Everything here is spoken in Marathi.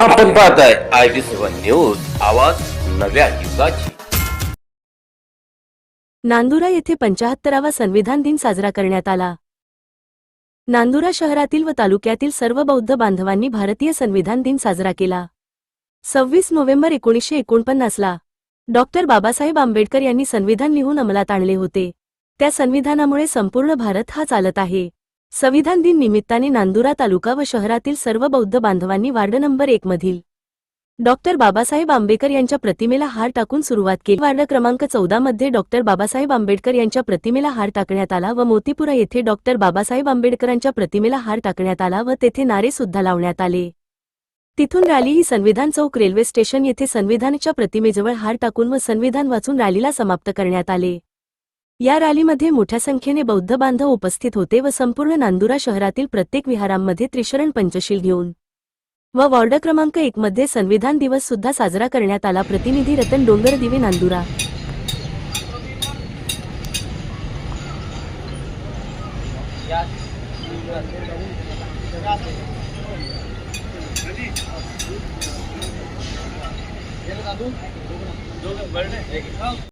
आपण पाहताय आय बी सेवन न्यूज आवाज नव्या युगाची. नांदुरा येथे पंचाहत्तरावा संविधान दिन साजरा करण्यात आला. नांदुरा शहरातील व तालुक्यातील सर्व बौद्ध बांधवांनी भारतीय संविधान दिन साजरा केला. सव्वीस नोव्हेंबर एकोणीसशे एकोणपन्नासला डॉक्टर बाबासाहेब आंबेडकर यांनी संविधान लिहून अंमलात आणले होते. त्या संविधानामुळे संपूर्ण भारत हा चालत आहे. संविधान दिन निमित्ताने नांदुरा तालुका व शहरातील सर्व बौद्ध बांधवांनी वार्ड नंबर एक मधील डॉक्टर बाबासाहेब आंबेडकर यांच्या प्रतिमेला हार टाकून सुरुवात केली. वार्ड क्रमांक चौदा मध्ये डॉक्टर बाबासाहेब आंबेडकर यांच्या प्रतिमेला हार टाकण्यात आला व मोतीपुरा येथे डॉक्टर बाबासाहेब आंबेडकरांच्या प्रतिमेला हार टाकण्यात आला व तेथे नारे सुद्धा लावण्यात आले. तिथून रॅली ही संविधान चौक रेल्वे स्टेशन येथे संविधानाच्या प्रतिमेजवळ हार टाकून व संविधान वाचून रॅलीला समाप्त करण्यात आले. या रॅलीमध्ये मोठ्या संख्येने बौद्ध बांधव उपस्थित होते व संपूर्ण नांदुरा शहरातील प्रत्येक विहारांमध्ये त्रिशरण पंचशील घेऊन व वॉर्ड क्रमांक एक मध्ये संविधान दिवस सुद्धा साजरा करण्यात आला. प्रतिनिधी रतन डोंगर दिवे नांदुरा.